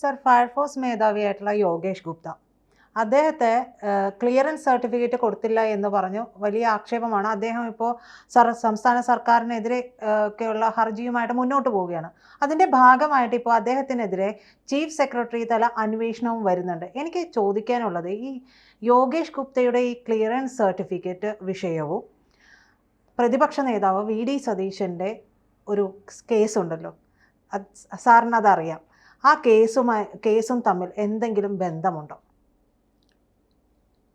Sir fire force മേധാവിയായിട്ടുള്ള യോഗേഷ് ഗുപ്ത. അദ്ദേഹത്തെ clearance certificate കൊടുത്തില്ല എന്ന് പറഞ്ഞു. വലിയ ആക്ഷേപമാണ്. അദ്ദേഹം ഇപ്പോൾ സർ സംസ്ഥാന സർക്കാരിനെതിരെ ഒക്കെയുള്ള ഹർജിയുമായിട്ട് മുന്നോട്ട് പോവുകയാണ്. അതിന്റെ ഭാഗമായിട്ട് ഇപ്പോൾ അദ്ദേഹത്തിനെതിരെ ചീഫ് സെക്രട്ടറി തല അന്വേഷണവും വരുന്നുണ്ട്. എനിക്ക് ചോദിക്കാനുള്ളത് ഈ യോഗേഷ് ഗുപ്തയുടെ ഈ ക്ലിയറൻസ് സർട്ടിഫിക്കറ്റ് വിഷയവും പ്രതിപക്ഷ നേതാവ് വി ഡി സതീശന്റെ ഒരു കേസുണ്ടല്ലോ. സാറിനതറിയാം ആ കേസുമായി കേസും തമ്മിൽ എന്തെങ്കിലും ബന്ധമുണ്ടോ?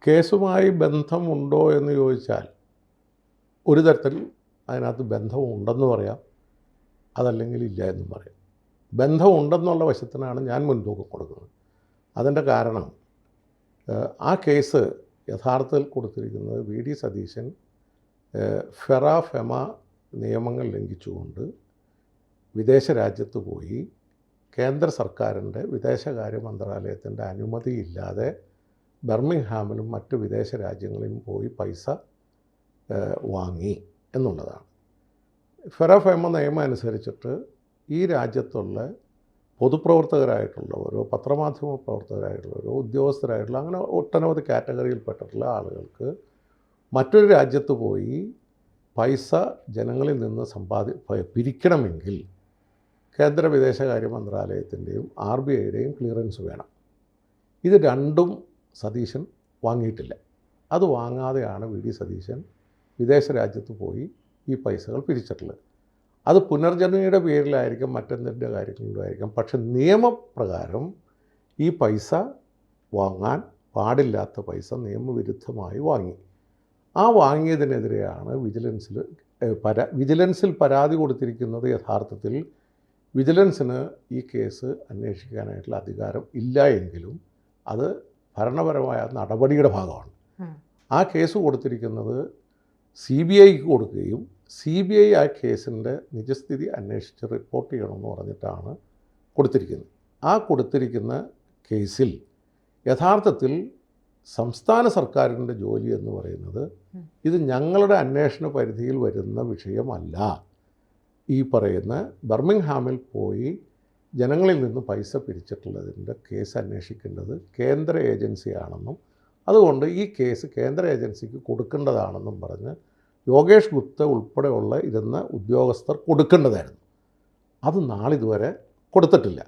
കേസുമായി ബന്ധമുണ്ടോ എന്ന് ചോദിച്ചാൽ ഒരു തരത്തിൽ അതിനകത്ത് ബന്ധമുണ്ടെന്ന് പറയാം അതല്ലെങ്കിൽ ഇല്ല എന്നും പറയാം. ബന്ധമുണ്ടെന്നുള്ള വശത്തിനാണ് ഞാൻ മുൻതൂക്കം കൊടുക്കുന്നത്. അതിന്റെ കാരണം ആ കേസ് യഥാർത്ഥത്തിൽ കൊടുത്തിരിക്കുന്നത് V D Satheesan FERA FEMA നിയമങ്ങൾ ലംഘിച്ചുകൊണ്ട് വിദേശ രാജ്യത്ത് പോയി കേന്ദ്ര സർക്കാരിന്റെ വിദേശകാര്യ മന്ത്രാലയത്തിന്റെ അനുമതിയില്ലാതെ ബർമിംഗ്ഹാമിലും മറ്റ് വിദേശ രാജ്യങ്ങളിലും പോയി പൈസ വാങ്ങി എന്നുള്ളതാണ്. ഫെറഫെമ നിയമം അനുസരിച്ചിട്ട് ഈ രാജ്യത്തുള്ള പൊതുപ്രവർത്തകരായിട്ടുള്ളവരോ പത്രമാധ്യമ പ്രവർത്തകരായിട്ടുള്ളവരോ ഉദ്യോഗസ്ഥരായിട്ടുള്ള അങ്ങനെ ഒട്ടനവധി കാറ്റഗറിയിൽപ്പെട്ടിട്ടുള്ള ആളുകൾക്ക് മറ്റൊരു രാജ്യത്ത് പോയി പൈസ ജനങ്ങളിൽ നിന്ന് സമ്പാദി പിരിക്കണമെങ്കിൽ കേന്ദ്ര വിദേശകാര്യ മന്ത്രാലയത്തിന്റെയും ആർ ബി ഐയുടെയും ക്ലിയറൻസ് വേണം. ഇത് രണ്ടും സതീശൻ വാങ്ങിയിട്ടില്ല. അത് വാങ്ങാതെയാണ് വി ഡി സതീശൻ വിദേശ രാജ്യത്ത് പോയി ഈ പൈസകൾ പിരിച്ചിട്ടുള്ളത്. അത് പുനർജനയുടെ പേരിലായിരിക്കും മറ്റെന്തിന്റെ കാര്യങ്ങളിലായിരിക്കും പക്ഷെ നിയമപ്രകാരം ഈ പൈസ വാങ്ങാൻ പാടില്ലാത്ത പൈസ നിയമവിരുദ്ധമായി വാങ്ങി. ആ വാങ്ങിയതിനെതിരെയാണ് വിജിലൻസിൽ പരാ വിജിലൻസിൽ പരാതി കൊടുത്തിരിക്കുന്നത് യഥാർത്ഥത്തിൽ വിജിലൻസിന് ഈ കേസ് അന്വേഷിക്കാനായിട്ടുള്ള അധികാരം ഇല്ല എങ്കിലും അത് ഭരണപരമായ നടപടിയുടെ ഭാഗമാണ്. ആ. കേസ് കൊടുത്തിരിക്കുന്നത് സി ബി ഐക്ക് കൊടുക്കുകയും സി ബി ഐ ആ കേസിന്റെ നിജസ്ഥിതി അന്വേഷിച്ച് റിപ്പോർട്ട് ചെയ്യണമെന്ന് പറഞ്ഞിട്ടാണ് കൊടുത്തിരിക്കുന്നത്. ആ കൊടുത്തിരിക്കുന്ന കേസിൽ യഥാർത്ഥത്തിൽ സംസ്ഥാന സർക്കാരിന്റെ ജോലി എന്ന് പറയുന്നത്. ഇത് ഞങ്ങളുടെ അന്വേഷണ പരിധിയിൽ വരുന്ന വിഷയമല്ല. ഈ പറയുന്ന ബർമിംഗ്ഹാമിൽ പോയി ജനങ്ങളിൽ നിന്ന് പൈസ പിരിച്ചിട്ടുള്ളതിന്റെ കേസ് അന്വേഷിക്കേണ്ടത് കേന്ദ്ര ഏജൻസിയാണെന്നും അതുകൊണ്ട് ഈ കേസ് കേന്ദ്ര ഏജൻസിക്ക് കൊടുക്കേണ്ടതാണെന്നും പറഞ്ഞ് യോഗേഷ് ഗുപ്ത ഉൾപ്പെടെയുള്ള ഇരുന്ന ഉദ്യോഗസ്ഥർ കൊടുക്കേണ്ടതായിരുന്നു. അത് നാളിതുവരെ കൊടുത്തിട്ടില്ല.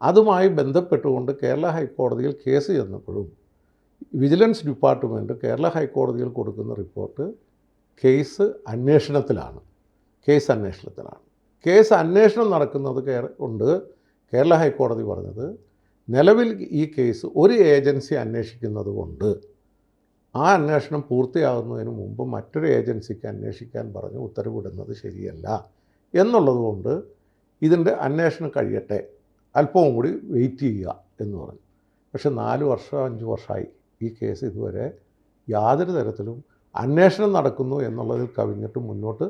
അതുമായി ബന്ധപ്പെട്ടുകൊണ്ട് കേരള ഹൈക്കോടതിയിൽ കേസ് ചെന്നപ്പോഴും വിജിലൻസ് ഡിപ്പാർട്ട്മെന്റ് കേരള ഹൈക്കോടതിയിൽ കൊടുക്കുന്ന റിപ്പോർട്ട് കേസ് അന്വേഷണത്തിലാണ്. കേസ് അന്വേഷണത്തിനാണ് കേസ് അന്വേഷണം നടക്കുന്നത് കൊണ്ട് കേരള ഹൈക്കോടതി പറഞ്ഞത് നിലവിൽ ഈ കേസ് ഒരു ഏജൻസി അന്വേഷിക്കുന്നത് കൊണ്ട് ആ അന്വേഷണം പൂർത്തിയാകുന്നതിന് മുമ്പ് മറ്റൊരു ഏജൻസിക്ക് അന്വേഷിക്കാൻ പറഞ്ഞ് ഉത്തരവിടുന്നത് ശരിയല്ല എന്നുള്ളതുകൊണ്ട് ഇതിന്റെ അന്വേഷണം കഴിയട്ടെ അല്പവും കൂടി വെയിറ്റ് ചെയ്യുക എന്ന് പറഞ്ഞു. പക്ഷെ നാല് വർഷം അഞ്ച് വർഷമായി ഈ കേസ് ഇതുവരെ യാതൊരു തരത്തിലും അന്വേഷണം നടക്കുന്നു എന്നുള്ളതിൽ കവിഞ്ഞിട്ട് മുന്നോട്ട്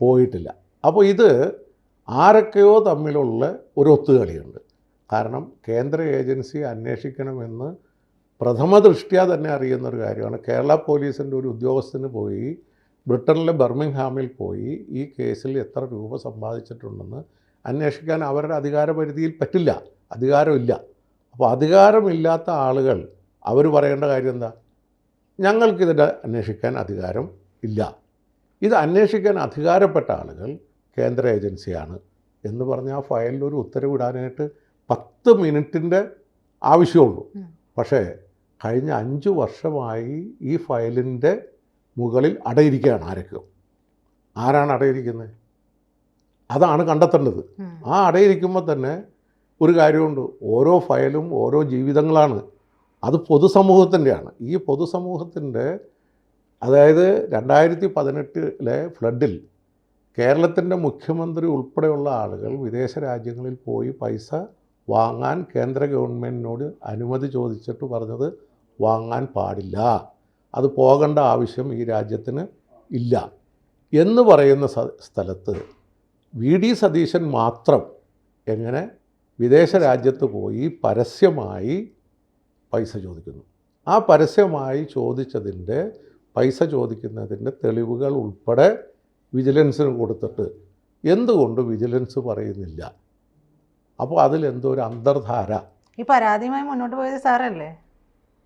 പോയിട്ടില്ല. അപ്പോൾ ഇത് ആരൊക്കെയോ തമ്മിലുള്ള ഒരു ഒത്തുകളിയുണ്ട്. കാരണം കേന്ദ്ര ഏജൻസി അന്വേഷിക്കണമെന്ന് പ്രഥമ ദൃഷ്ട്യാ തന്നെ അറിയുന്ന ഒരു കാര്യമാണ്. കേരള പോലീസിന്റെ ഒരു ഉദ്യോഗസ്ഥന് പോയി ബ്രിട്ടനിലെ ബർമിംഗ്ഹാമിൽ പോയി ഈ കേസിൽ എത്ര രൂപ സമ്പാദിച്ചിട്ടുണ്ടെന്ന് അന്വേഷിക്കാൻ അവരുടെ അധികാരപരിധിയിൽ പറ്റില്ല. അധികാരമില്ല. അപ്പോൾ അധികാരമില്ലാത്ത ആളുകൾ അവർ പറയേണ്ട കാര്യം എന്താ? ഞങ്ങൾക്കിതിന്റെ അന്വേഷിക്കാൻ അധികാരം ഇല്ല. ഇത് അന്വേഷിക്കാൻ അധികാരപ്പെട്ട ആളുകൾ കേന്ദ്ര ഏജൻസിയാണ് എന്ന് പറഞ്ഞ് ആ ഫയലിൽ ഒരു ഉത്തരവിടാനായിട്ട് പത്ത് മിനിറ്റിന്റെ ആവശ്യമുള്ളൂ. പക്ഷേ കഴിഞ്ഞ അഞ്ച് വർഷമായി ഈ ഫയലിന്റെ മുകളിൽ അടയിരിക്കുകയാണ് ആരൊക്കെയോ. ആരാണ് അടയിരിക്കുന്നത്? അതാണ് കണ്ടെത്തേണ്ടത്. ആ അടയിരിക്കുമ്പോൾ തന്നെ ഒരു കാര്യമുണ്ട്. ഓരോ ഫയലും ഓരോ ജീവിതങ്ങളാണ്. അത് പൊതുസമൂഹത്തിന്റെയാണ്. ഈ പൊതുസമൂഹത്തിന്റെ അതായത് രണ്ടായിരത്തി പതിനെട്ടിലെ ഫ്ലഡിൽ കേരളത്തിന്റെ മുഖ്യമന്ത്രി ഉൾപ്പെടെയുള്ള ആളുകൾ വിദേശ രാജ്യങ്ങളിൽ പോയി പൈസ വാങ്ങാൻ കേന്ദ്ര ഗവൺമെന്റിനോട് അനുമതി ചോദിച്ചിട്ട് പറഞ്ഞത് വാങ്ങാൻ പാടില്ല. അത് പോകേണ്ട ആവശ്യം ഈ രാജ്യത്തിന് ഇല്ല. എന്ന് പറയുന്ന സ്ഥലത്ത് വി ഡി സതീശൻ മാത്രം എങ്ങനെ വിദേശ രാജ്യത്ത് പോയി പരസ്യമായി പൈസ ചോദിക്കുന്നു. ആ പരസ്യമായി ചോദിച്ചതിന്റെ പൈസ ചോദിക്കുന്നതിന്റെ തെളിവുകൾ ഉൾപ്പെടെ വിജിലൻസിന് കൊടുത്തിട്ട് എന്തുകൊണ്ട് വിജിലൻസ് പറയുന്നില്ല? അപ്പോൾ അതിലെന്തോ ഒരു അന്തർധാര. ഈ പരാതിയുമായി മുന്നോട്ട് പോയത് സാറല്ലേ?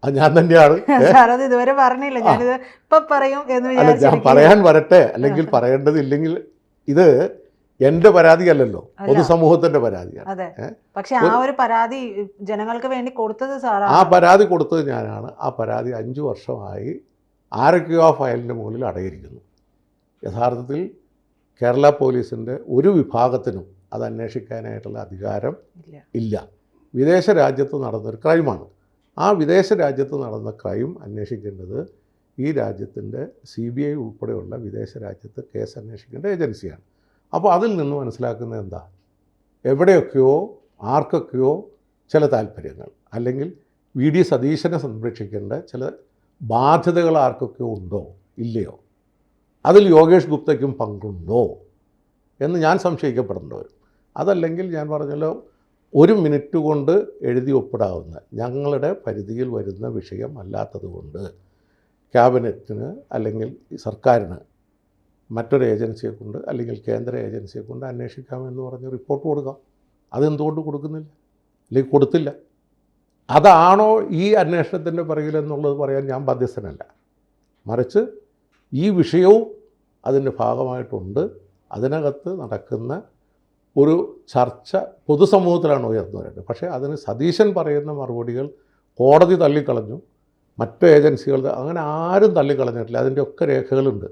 അത് ഞാൻ തന്നെയാണ്. സാറത് ഇതുവരെ പറഞ്ഞില്ല. ഞാനിത് ഇപ്പൊ പറയും എന്ന് അല്ല ഞാൻ പറയാൻ വരട്ടെ. അല്ലെങ്കിൽ പറയേണ്ടതില്ലെങ്കിൽ ഇത് എന്റെ പരാതിയല്ലല്ലോ. പൊതുസമൂഹത്തിന്റെ പരാതിയാണ്? പക്ഷെ ആ ഒരു പരാതി ജനങ്ങൾക്ക് വേണ്ടി കൊടുത്തത് ആ പരാതി കൊടുത്തത് ഞാനാണ്. ആ പരാതി അഞ്ചു വർഷമായി ആരൊക്കെയോ ആ ഫയലിന്റെ മുകളിൽ അടയിരിക്കുന്നു. യഥാർത്ഥത്തിൽ കേരള പോലീസിന്റെ ഒരു വിഭാഗത്തിനും അത് അന്വേഷിക്കാനായിട്ടുള്ള അധികാരം ഇല്ല. ഇല്ല. വിദേശ രാജ്യത്ത് നടന്നൊരു ക്രൈമാണ്. ആ വിദേശ രാജ്യത്ത് നടന്ന ക്രൈം അന്വേഷിക്കേണ്ടത് ഈ രാജ്യത്തിന്റെ സി ബി ഐ ഉൾപ്പെടെയുള്ള വിദേശ രാജ്യത്ത് കേസ് അന്വേഷിക്കേണ്ട ഏജൻസിയാണ്. അപ്പോൾ അതിൽ നിന്ന് മനസ്സിലാക്കുന്നത് എന്താ? എവിടെയൊക്കെയോ ആർക്കൊക്കെയോ ചില താല്പര്യങ്ങൾ അല്ലെങ്കിൽ വി ഡി സതീശനെ സംരക്ഷിക്കേണ്ട ചില ബാധ്യതകൾ ആർക്കൊക്കെ ഉണ്ടോ? ഇല്ലയോ? അതിൽ യോഗേഷ് ഗുപ്തയ്ക്കും പങ്കുണ്ടോ? എന്ന് ഞാൻ സംശയിക്കപ്പെടേണ്ടി അതല്ലെങ്കിൽ ഞാൻ പറഞ്ഞല്ലോ ഒരു മിനിറ്റ് കൊണ്ട് എഴുതി ഒപ്പിടാവുന്ന ഞങ്ങളുടെ പരിധിയിൽ വരുന്ന വിഷയം അല്ലാത്തതുകൊണ്ട് ക്യാബിനറ്റിന് അല്ലെങ്കിൽ സർക്കാരിന് മറ്റൊരു ഏജൻസിയെ കൊണ്ട് അല്ലെങ്കിൽ കേന്ദ്ര ഏജൻസിയെ കൊണ്ട് അന്വേഷിക്കാമെന്ന് പറഞ്ഞ് റിപ്പോർട്ട് കൊടുക്കാം. അതെന്തുകൊണ്ട് കൊടുക്കുന്നില്ല? അല്ലെങ്കിൽ കൊടുത്തില്ല? അതാണോ ഈ അന്വേഷണത്തിന്റെ പിറകിലെന്നുള്ളത് പറയാൻ ഞാൻ ബാധ്യസ്ഥനല്ല. മറിച്ച് ഈ വിഷയവും അതിന്റെ ഭാഗമായിട്ടുണ്ട്. അതിനകത്ത് നടക്കുന്ന ഒരു ചർച്ച പൊതുസമൂഹത്തിലാണ് ഉയർന്നു വരുന്നത് പക്ഷേ അതിന് സതീശൻ പറയുന്ന മറുപടികൾ കോടതി തള്ളിക്കളഞ്ഞു. മറ്റ് ഏജൻസികൾ അങ്ങനെ ആരും തള്ളിക്കളഞ്ഞിട്ടില്ല. അതിന്റെ ഒക്കെ രേഖകളുണ്ട്.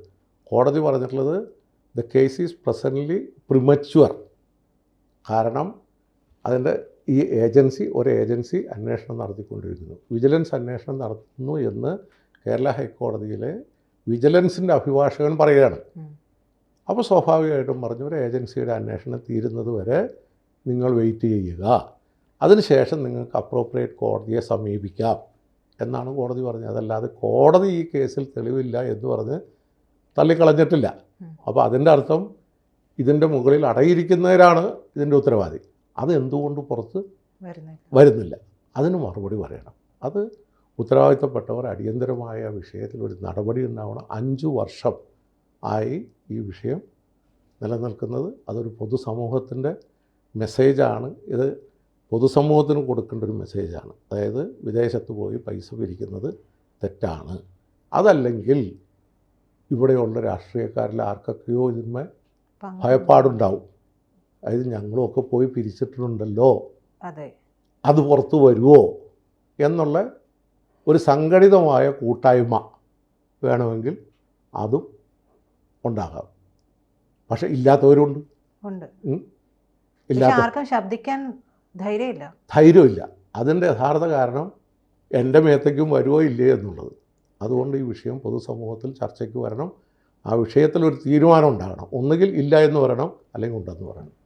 കോടതി പറഞ്ഞിട്ടുള്ളത് the case is presently premature കാരണം അതിന്റെ ഈ ഏജൻസി ഒരു ഏജൻസി അന്വേഷണം നടത്തിക്കൊണ്ടിരിക്കുന്നു. വിജിലൻസ് അന്വേഷണം നടത്തുന്നു എന്ന് കേരള ഹൈക്കോടതിയിലെ വിജിലൻസിന്റെ അഭിഭാഷകൻ പറയുകയാണ്. അപ്പോൾ സ്വാഭാവികമായിട്ടും പറഞ്ഞു ഒരു ഏജൻസിയുടെ അന്വേഷണം തീരുന്നത് വരെ നിങ്ങൾ വെയിറ്റ് ചെയ്യുക. അതിനുശേഷം നിങ്ങൾക്ക് അപ്രോപ്രിയേറ്റ് കോടതിയെ സമീപിക്കാം എന്നാണ് കോടതി പറഞ്ഞത്. അതല്ലാതെ കോടതി ഈ കേസിൽ തെളിവില്ല എന്ന് പറഞ്ഞ് തള്ളിക്കളഞ്ഞിട്ടില്ല. അപ്പോൾ അതിന്റെ അർത്ഥം ഇതിന്റെ മുകളിൽ അടയിരിക്കുന്നവരാണ് ഇതിന്റെ ഉത്തരവാദി. അത് എന്തുകൊണ്ട് പുറത്ത് വരുന്നില്ല. അതിന് മറുപടി പറയണം. അത് ഉത്തരവാദിത്തപ്പെട്ടവർ അടിയന്തരമായ വിഷയത്തിൽ ഒരു നടപടി ഉണ്ടാവണം. അഞ്ച് വർഷം ആയി ഈ വിഷയം നിലനിൽക്കുന്നത്. അതൊരു പൊതുസമൂഹത്തിന്റെ മെസ്സേജാണ്. ഇത് പൊതുസമൂഹത്തിന് കൊടുക്കേണ്ട ഒരു മെസ്സേജാണ്. അതായത് വിദേശത്ത് പോയി പൈസ പിരിക്കുന്നത് തെറ്റാണ്. അതല്ലെങ്കിൽ ഇവിടെയുള്ള രാഷ്ട്രീയക്കാരിൽ ആർക്കൊക്കെയോ ഇതിന്മേ പങ്ക് ഭയപ്പാടുണ്ടാവും. അതായത് ഞങ്ങളൊക്കെ പോയി പിരിച്ചിട്ടുണ്ടല്ലോ. അതെ. അത് പുറത്തു വരുമോ എന്നുള്ള ഒരു സംഘടിതമായ കൂട്ടായ്മ വേണമെങ്കിൽ അതും ഉണ്ടാകാം. പക്ഷെ ഇല്ലാത്തവരുണ്ട്. ശബ്ദിക്കാൻ ധൈര്യമില്ല. ധൈര്യമില്ല. അതിന്റെ യഥാർത്ഥ കാരണം എന്റെ മേത്തേക്കും വരുമോ ഇല്ലേ എന്നുള്ളത്. അതുകൊണ്ട് ഈ വിഷയം പൊതുസമൂഹത്തിൽ ചർച്ചയ്ക്ക് വരണം. ആ വിഷയത്തിൽ ഒരു തീരുമാനം ഉണ്ടാകണം. ഒന്നുകിൽ ഇല്ല എന്ന് പറയണം അല്ലെങ്കിൽ ഉണ്ടെന്ന് പറയണം.